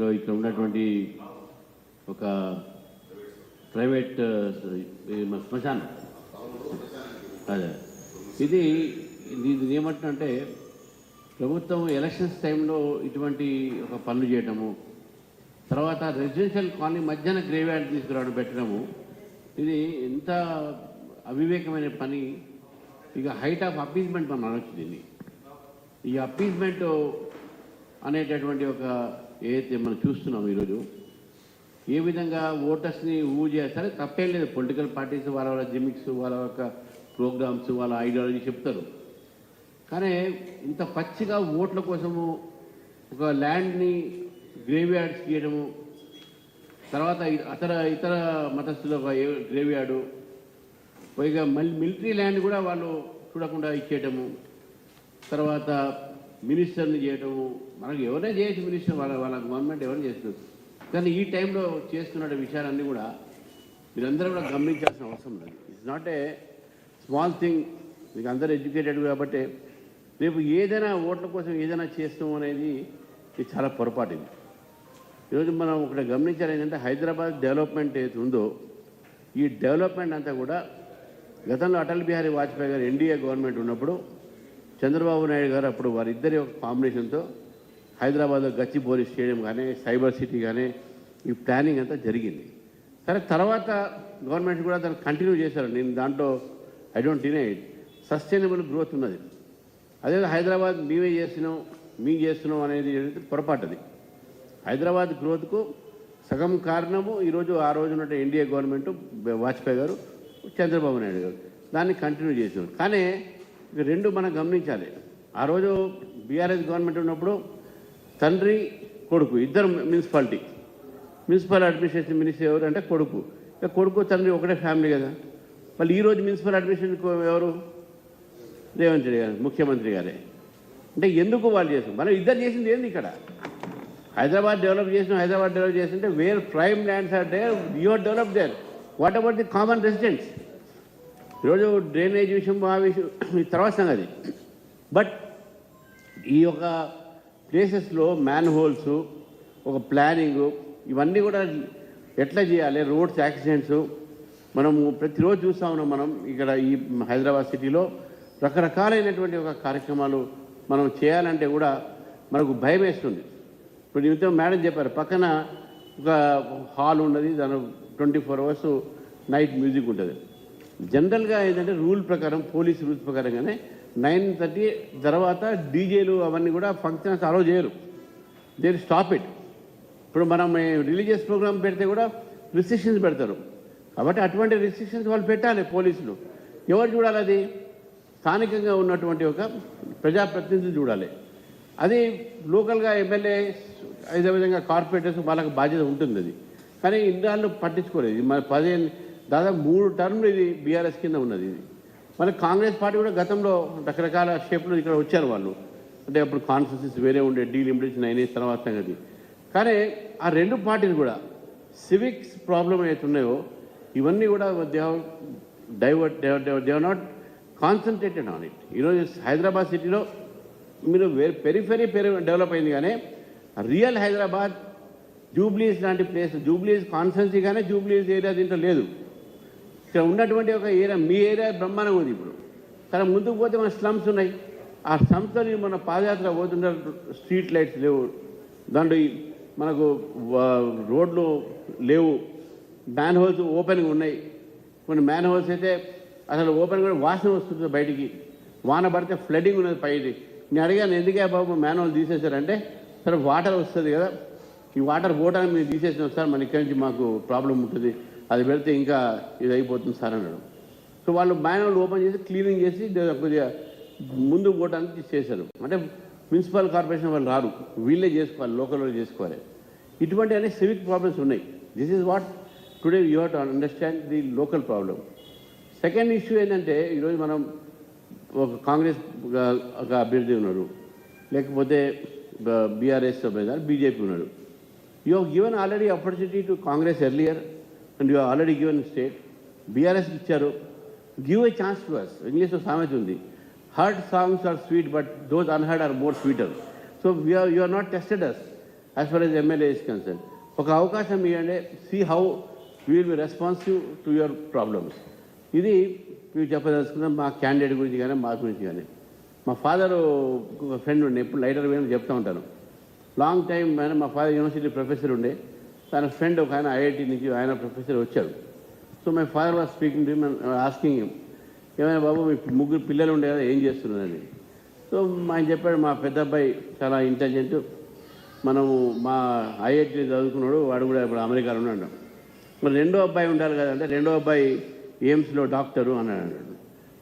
So ఇక్కడ ఉన్నటువంటి ఒక ప్రైవేట్ శ్మశానం. అదే. ఇది ఇది ఏమంటుందంటే ప్రభుత్వం ఎలక్షన్స్ టైంలో ఇటువంటి ఒక పనులు చేయటము తర్వాత రెసిడెన్షియల్ కాలనీ మధ్యాహ్న గ్రేవ్యార్డ్ తీసుకురావడం పెట్టడము ఇది ఎంత అవివేకమైన పని. ఇక హైట్ ఆఫ్ అపీజ్మెంట్ మనం అనొచ్చు దీన్ని. ఈ అపీజ్మెంట్ అనేటటువంటి ఒక ఏదైతే మనం చూస్తున్నాం ఈరోజు? ఏ విధంగా ఓటర్స్ని ఊ చేస్తారో? తప్పేం లేదు. పొలిటికల్ పార్టీస్ వాళ్ళ వాళ్ళ జిమిక్స్ వాళ్ళ యొక్క ప్రోగ్రామ్స్ వాళ్ళ ఐడియాలజీ చెప్తారు. కానీ ఇంత పచ్చిగా ఓట్ల కోసము ఒక ల్యాండ్ని గ్రేవ్ యార్డ్స్ గీయడము తర్వాత అతర ఇతర మతస్థుల ఒక గ్రేవ్ యార్డు పైగా మిలిటరీ ల్యాండ్ కూడా వాళ్ళు చూడకుండా ఇచ్చేయటము తర్వాత మినిస్టర్ని చేయటము మనకు ఎవరైనా చేయొచ్చు మినిస్టర్ వాళ్ళ వాళ్ళ గవర్నమెంట్ ఎవరైనా చేస్తుంది. కానీ ఈ టైంలో చేస్తున్న విషయాలన్నీ కూడా మీరందరూ కూడా గమనించాల్సిన అవసరం లేదు. It's not a small thing మీకు అందరూ ఎడ్యుకేటెడ్ కాబట్టి రేపు ఏదైనా ఓట్ల కోసం ఏదైనా చేస్తాం అనేది ఇది చాలా పొరపాటు ఇది ఈరోజు మనం ఒకటి గమనించాలి ఏంటంటే హైదరాబాద్ డెవలప్మెంట్ ఏది ఉందో ఈ డెవలప్మెంట్ అంతా కూడా గతంలో అటల్ బిహారీ వాజ్పేయి గారు ఎన్డీఏ గవర్నమెంట్ ఉన్నప్పుడు చంద్రబాబు నాయుడు గారు అప్పుడు వారిద్దరి ఒక కాంబినేషన్తో హైదరాబాద్లో గచ్చిబౌలి స్టేడియం కానీ సైబర్ సిటీ కానీ ఈ ప్లానింగ్ అంతా జరిగింది. సరే తర్వాత గవర్నమెంట్ కూడా దాన్ని కంటిన్యూ చేశారు. నేను దాంట్లో I don't deny it sustainable growth ఉన్నది. అదే హైదరాబాద్ మేమే చేస్తున్నాం మీ చేస్తున్నాం అనేది పొరపాటుది పొరపాటు అది. హైదరాబాద్ గ్రోత్కు సగం కారణము ఈరోజు ఆ రోజు ఉన్న ఎన్డీఏ గవర్నమెంట్ వాజ్పేయి గారు చంద్రబాబు నాయుడు గారు. దాన్ని కంటిన్యూ చేసారు కానీ ఇవి రెండు మనం గమనించాలి. ఆ రోజు బీఆర్ఎస్ గవర్నమెంట్ ఉన్నప్పుడు తండ్రి కొడుకు ఇద్దరు మున్సిపాలిటీ. మున్సిపల్ అడ్మినిస్ట్రేషన్ మినిస్టర్ ఎవరు అంటే కొడుకు. ఇక కొడుకు తండ్రి ఒకటే ఫ్యామిలీ కదా. మళ్ళీ ఈరోజు మున్సిపల్ అడ్మినిస్ట్రేషన్ ఎవరు? రేవంత్ రెడ్డి గారు ముఖ్యమంత్రి గారే. అంటే ఎందుకు వాళ్ళు చేసాం మనం ఇద్దరు చేసింది ఏంది ఇక్కడ? హైదరాబాద్ డెవలప్ చేసిన హైదరాబాద్ డెవలప్ చేసింటే where prime lands are there your develop there. What about the common residents? ఈరోజు డ్రైనేజ్ విషయం ఆ విషయం తర్వాత సంగతి. బట్ ఈ యొక్క ప్లేసెస్లో మ్యాన్ హోల్స్ ఒక ప్లానింగ్ ఇవన్నీ కూడా ఎట్లా చేయాలి? రోడ్స్ యాక్సిడెంట్స్ మనము ప్రతిరోజు చూస్తూ ఉన్నాం మనం ఇక్కడ ఈ హైదరాబాద్ సిటీలో రకరకాలైనటువంటి ఒక కార్యక్రమాలు మనం చేయాలంటే కూడా మనకు భయం వేస్తుంది. ఇప్పుడు ఇంత మేడం చెప్పారు పక్కన ఒక హాల్ ఉన్నది దాని twenty four hours night music ఉంటుంది. జనరల్గా ఏంటంటే రూల్ ప్రకారం పోలీస్ రూల్స్ ప్రకారంగానే నైన్ థర్టీ తర్వాత డీజేలు అవన్నీ కూడా ఫంక్షన్స్ అలౌ చేయరు. దే స్టాప్ ఇట్ ఇప్పుడు మనం రిలీజియస్ ప్రోగ్రామ్ పెడితే కూడా రిస్ట్రిక్షన్స్ పెడతారు. కాబట్టి అటువంటి రిస్ట్రిక్షన్స్ వాళ్ళు పెట్టాలి పోలీసులు. ఎవరు చూడాలి అది? స్థానికంగా ఉన్నటువంటి ఒక ప్రజాప్రతినిధులు చూడాలి. అది లోకల్గా ఎమ్మెల్యే అదేవిధంగా కార్పొరేటర్స్ వాళ్ళకి బాధ్యత ఉంటుంది అది. కానీ ఇన్నాళ్ళు పట్టించుకోలేదు. మన పదిహేను దాదాపు మూడు టర్మ్లు ఇది బీఆర్ఎస్ కింద ఉన్నది ఇది. మరి కాంగ్రెస్ పార్టీ కూడా గతంలో రకరకాల షేప్లో ఇక్కడ వచ్చారు వాళ్ళు. అంటే అప్పుడు కాన్ఫరెన్సెస్ వేరే ఉండే డీలిమిటేషన్ అయిన తర్వాత సంగతి. కానీ ఆ రెండు పార్టీలు కూడా సివిక్స్ ప్రాబ్లం ఏవైతే ఉన్నాయో ఇవన్నీ కూడా they divert they not concentrated on it. ఈరోజు హైదరాబాద్ సిటీలో మీరు పెరిఫెరీ పెరి డెవలప్ అయింది కానీ రియల్ హైదరాబాద్ జూబ్లీస్ లాంటి ప్లేస్ జూబ్లీస్ కాన్సెన్సీ కానీ జూబ్లీస్ ఏరియా దీంట్లో లేదు. ఇక్కడ ఉన్నటువంటి ఒక ఏరియా మీ ఏరియా బ్రహ్మాండం ఉంది ఇప్పుడు. కానీ ముందుకు పోతే మన స్లమ్స్ ఉన్నాయి. ఆ స్లమ్స్తో మన పాదయాత్ర పోతుంటే స్ట్రీట్ లైట్స్ లేవు. దాంట్లో మనకు రోడ్లు లేవు. మ్యాన్ హోల్స్ ఓపెన్గా ఉన్నాయి. కొన్ని మ్యాన్ హోల్స్ అయితే అసలు ఓపెన్ కూడా వాసన వస్తుంది బయటికి. వాన పడితే ఫ్లడింగ్ ఉన్నది పైకి. నేను అడిగాను ఎందుకే బాబు మ్యాన్ హోల్ తీసేశారంటే సరే వాటర్ వస్తుంది కదా. ఈ వాటర్ పోవడానికి మీరు తీసేసిన సార్. మన ఇక్కడి నుంచి మాకు ప్రాబ్లం ఉంటుంది. అది పెడితే ఇంకా ఇది అయిపోతుంది సార్ అన్నాడు. సో వాళ్ళు బ్యానర్లు ఓపెన్ చేసి క్లీనింగ్ చేసి కొద్దిగా ముందుకు పోవడానికి చేశారు అంటే మున్సిపల్ కార్పొరేషన్ వాళ్ళు రారు. వీళ్ళే చేసుకోవాలి లోకల్ వాళ్ళు చేసుకోవాలి. ఇటువంటి అనేక సివిక్ ప్రాబ్లమ్స్ ఉన్నాయి. This is what today you have to understand the local problem second issue ఏంటంటే ఈరోజు మనం ఒక కాంగ్రెస్ ఒక- అభ్యర్థి ఉన్నాడు. లేకపోతే బీఆర్ఎస్ బీజేపీ ఉన్నాడు. You have given already opportunity to Congress earlier. And you already given state BRS ఇచ్చారు. Give a chance to us ఇంగ్లీష్లో సామెత ఉంది. Heard songs are sweet but those unheard are more sweeter so we're you are not tested us as far as MLA is concern ఒక అవకాశం ఇవ్వండి. See how will be responsive to your problems ఇది మీరు చెప్పదలుచుకున్నాం మా candidate గురించి కానీ మా గురించి కానీ. మా ఫాదర్ ఒక ఫ్రెండ్ ఉండే. ఎప్పుడు లైటర్ పోయినా చెప్తూ ఉంటాను. లాంగ్ టైం ఆయన మా ఫాదర్ యూనివర్సిటీ ప్రొఫెసర్ ఉండే. తన ఫ్రెండ్ ఒక ఆయన ఐఐటి నుంచి ఆయన ప్రొఫెసర్ వచ్చాడు so my father was speaking to asking him ఏమైనా బాబు మీ ముగ్గురు పిల్లలు ఉండే కదా ఏం చేస్తున్నారని? సో ఆయన చెప్పాడు మా పెద్ద అబ్బాయి చాలా ఇంటెలిజెంట్ మనము మా ఐఐటి చదువుకున్నాడు వాడు కూడా ఇప్పుడు అమెరికాలో ఉన్నాడు. మరి రెండో అబ్బాయి ఉండాలి కదంటే రెండో అబ్బాయి ఎయిమ్స్లో డాక్టరు అన్నాడు అన్నాడు.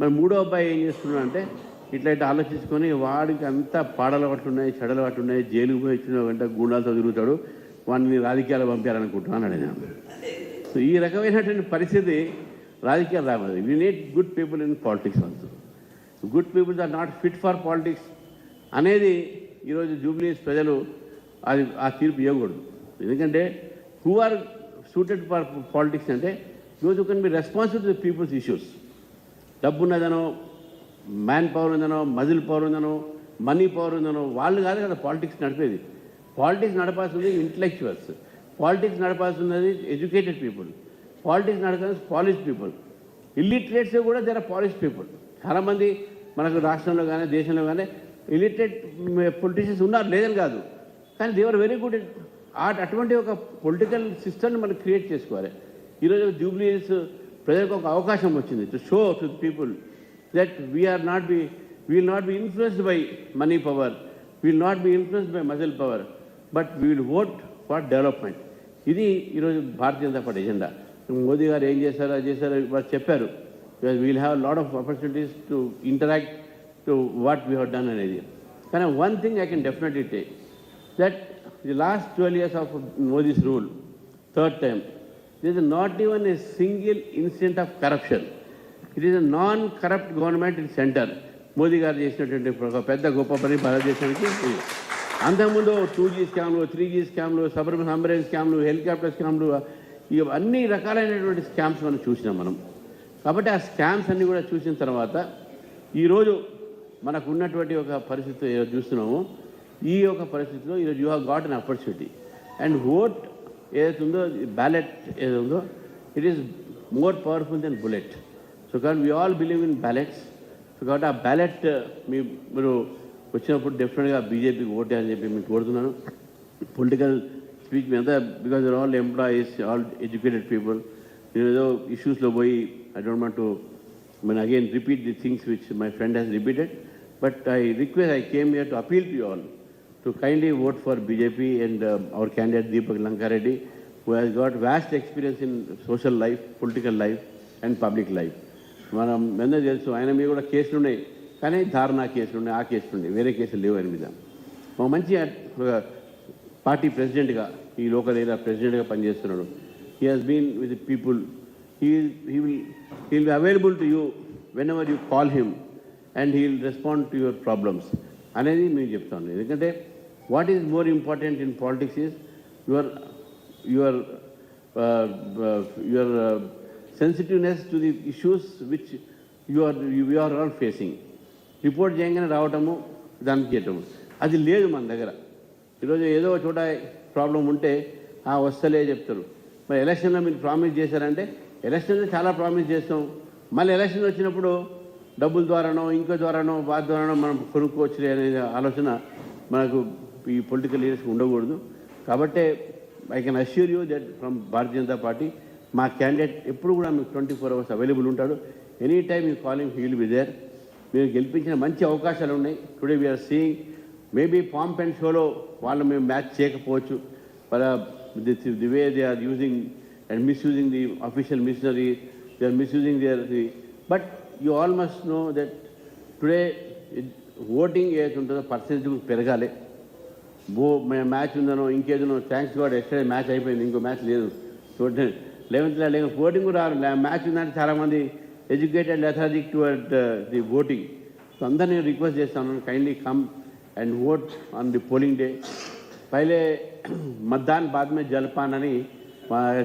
మరి మూడో అబ్బాయి ఏం చేస్తున్నాడు అంటే ఇట్లా ఇట్లా ఆలోచించుకొని వాడికి అంతా పాడలు పట్టు ఉన్నాయి చెడలు పట్టు ఉన్నాయి జైలుకు పోయి వచ్చిన వెంట గుండాలతో తిరుగుతాడు. వాడిని రాజకీయాలు పంపారనుకుంటున్నాను అన్నాడు ఆయన. సో ఈ రకమైనటువంటి పరిస్థితి రాజకీయాలు రావాలి we need good people in politics also good peoples are not fit for politics అనేది ఈరోజు జూబ్లీస్ ప్రజలు అది ఆ తీర్పు ఇవ్వకూడదు. ఎందుకంటే who are suited for politics అంటే use can be responsible to peoples issues డబ్బు ఉన్నదనో మ్యాన్ పవర్ ఉందనో మజిల్ పవర్ ఉందనో మనీ పవర్ ఉందనో వాళ్ళు కాదు కదా పాలిటిక్స్ నడిపేది. పాలిటిక్స్ నడపాల్సింది ఇంటలెక్చువల్స్ పాలిటిక్స్ నడపాల్సినది ఎడ్యుకేటెడ్ పీపుల్ పాలిటిక్స్ నడపాల్సిన పాలిష్ పీపుల్ ఇల్లిటరేట్స్ కూడా జర పాలిష్ పీపుల్ చాలామంది మనకు రాష్ట్రంలో కానీ దేశంలో కానీ ఇలిటరేట్ పొలిటీషియన్స్ ఉన్నారు లేదని కాదు. కానీ దేవర్ వెరీ గుడ్ ఆట్ అటువంటి ఒక పొలిటికల్ సిస్టమ్ని మనం క్రియేట్ చేసుకోవాలి. ఈరోజు జూబ్లీస్ ప్రజలకు ఒక అవకాశం వచ్చింది. To show to people that we're not be we'll not be influenced by money power will not be influenced by muscle power but we will vote for development. ఇది ఈరోజు భారతీయ జనతా పార్టీ ఎజెండా. మోదీ గారు ఏం చేశారో అది చేశారో వారు చెప్పారు. We'll have lot of opportunities to interact to what we have done అనేది కానీ one thing I can definitely take that the last 12 years of Modi's rule, third term, there is not even a single incident of corruption it is a non-corrupt government in Modi garu చేసినటువంటి ఒక పెద్ద గొప్ప పని భారతదేశానికి అంతకుముందు two G స్కామ్లు three G స్కామ్లు suburban అంబరెన్స్ స్కామ్లు హెలికాప్టర్ స్కామ్లు ఇవన్నీ అన్ని రకాలైనటువంటి స్కామ్స్ మనం చూసినాం మనం. కాబట్టి ఆ స్కామ్స్ అన్నీ కూడా చూసిన తర్వాత ఈరోజు మనకు ఉన్నటువంటి ఒక పరిస్థితి ఏదో చూస్తున్నాము. ఈ యొక్క పరిస్థితిలో ఈరోజు you have got an opportunity. And vote ఏదైతే ఉందో బ్యాలెట్ ఏదో ఉందో it is more powerful than bullet. So కాబట్టి we all believe in ballots. So కాబట్టి ఆ బ్యాలెట్ మీ మీరు వచ్చినప్పుడు డెఫినెట్గా బీజేపీకి ఓటే అని చెప్పి మీకు కోరుతున్నాను. పొలిటికల్ స్పీచ్ మీద because all employees all educated people నేను ఏదో ఇష్యూస్లో పోయి I don't mat to men again repeat the things which my friend has repeated but I request I came here to appeal to all to kindly vote for BJP and our candidate Deepak Lankareddy who has got vast experience in social life political life and public life మనం ఎంత తెలుసు ఆయన మీద కూడా కేసులు ఉన్నాయి కానీ ధారణా కేసులు ఉన్నాయి ఆ కేసులు ఉన్నాయి. వేరే కేసులు లేవు ఆయన మీద. ఒక మంచి పార్టీ ప్రెసిడెంట్గా ఈ లోకల్ ఏరియా ప్రెసిడెంట్గా పనిచేస్తున్నాడు. He has been with people he he will he will will be available to you whenever you call him and he will respond to your అనేది మేము చెప్తాను ఎందుకంటే what is more important in politics is your your your sensitiveness to the issues which you are you are all facing report చేయగానే రావటము దానికి చేయటము అది లేదు మన దగ్గర. ఈరోజు ఏదో ఒక చోట ప్రాబ్లం ఉంటే ఆ వస్తలే చెప్తారు. మరి ఎలక్షన్లో మీరు ప్రామిస్ చేశారంటే ఎలక్షన్లో చాలా ప్రామిస్ చేస్తాం. మళ్ళీ ఎలక్షన్ వచ్చినప్పుడు డబ్బుల ద్వారానో ఇంకో ద్వారానో వాటి ద్వారానో మనం కొనుక్కోవచ్చు అనే ఆలోచన మనకు ఈ పొలిటికల్ లీడర్స్కి ఉండకూడదు. కాబట్టే I can assure you that from Bharatiya Janata party మా క్యాండిడేట్ ఎప్పుడు కూడా మీకు ట్వంటీ ఫోర్ అవర్స్ అవైలబుల్ ఉంటాడు. Any time you calling he'll be there. మీరు గెలిపించిన మంచి అవకాశాలు ఉన్నాయి. Today we're seeing maybe pomp and షోలో వాళ్ళు మేము మ్యాచ్ చేయకపోవచ్చు. But uh, the, the way they are using and misusing the official machinery, they are misusing their, the, but you know must today that ఏదైతే ఉంటుందో percentage పెరగాలి. బో match ఉందనో ఇంకేదనో థ్యాంక్స్ గాడ్ ఎస్టర్డే మ్యాచ్ అయిపోయింది ఇంకో match లేదు. చూడండి లెవెన్త్ లేక ఓటింగ్ కూడా మ్యాచ్ ఉందంటే చాలామంది educated lethargic towards the voting so అందరినీ రిక్వెస్ట్ చేస్తాను kindly come and vote on the polling day పైలే మధ్యాహ్నం బాద్ మే జల్పాన్ అని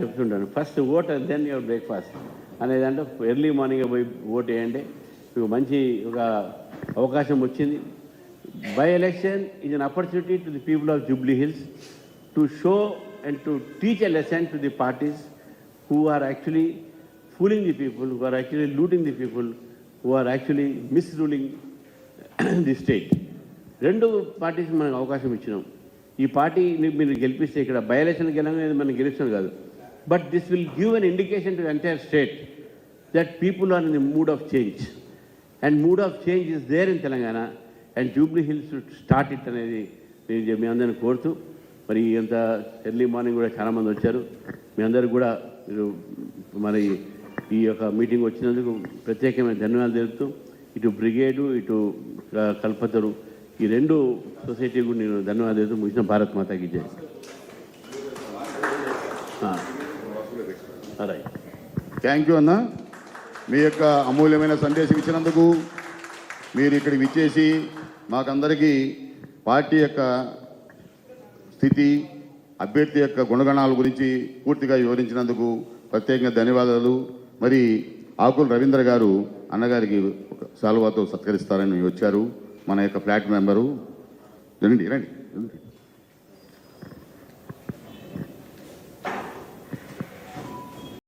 చెప్తుంటాను first vote then your breakfast అనేది అంటే ఎర్లీ మార్నింగ్ పోయి ఓట్ వేయండి మీకు మంచి ఒక అవకాశం వచ్చింది. By election is an opportunity to the people of Jubilee Hills to show and to teach a lesson to the parties who are actually fooling the people, who are actually looting the people, who are actually misruling the state రెండు parties మనకు అవకాశం ఇచ్చినాం. ఈ పార్టీని మీరు గెలిపిస్తే ఇక్కడ by election గెలవనేది మనం గెలుస్తాం కాదు. But this will give an indication to entire state that people are in the mood of change and mood of change is there in Telangana and Jubilee Hills start it అనేది నేను మీ అందరిని కోరుతూ మరి ఇంత early morning కూడా చాలామంది వచ్చారు. మీ అందరికి కూడా మీరు మరి ఈ యొక్క మీటింగ్ వచ్చినందుకు ప్రత్యేకమైన ధన్యవాదాలు తెలుపుతూ ఇటు బ్రిగేడు ఇటు కల్పతరు ఈ రెండు సొసైటీ కూడా నేను ధన్యవాదాలు తెలుపుతూ ముగిసిన భారత్ మాతాకి జయ థ్యాంక్ యూ అన్న. మీ యొక్క అమూల్యమైన సందేశం ఇచ్చినందుకు మీరు ఇక్కడ విచ్చేసి మాకందరికీ పార్టీ యొక్క స్థితి అభ్యర్థి యొక్క గుణగణాల గురించి పూర్తిగా వివరించినందుకు ప్రత్యేకంగా ధన్యవాదాలు. మరి ఆకుల రవీంద్ర గారు అన్నగారికి ఒక సాల్వాతో సత్కరిస్తారని వచ్చారు. మన యొక్క ఫ్లాట్ మెంబరు. రండి రండి రండి.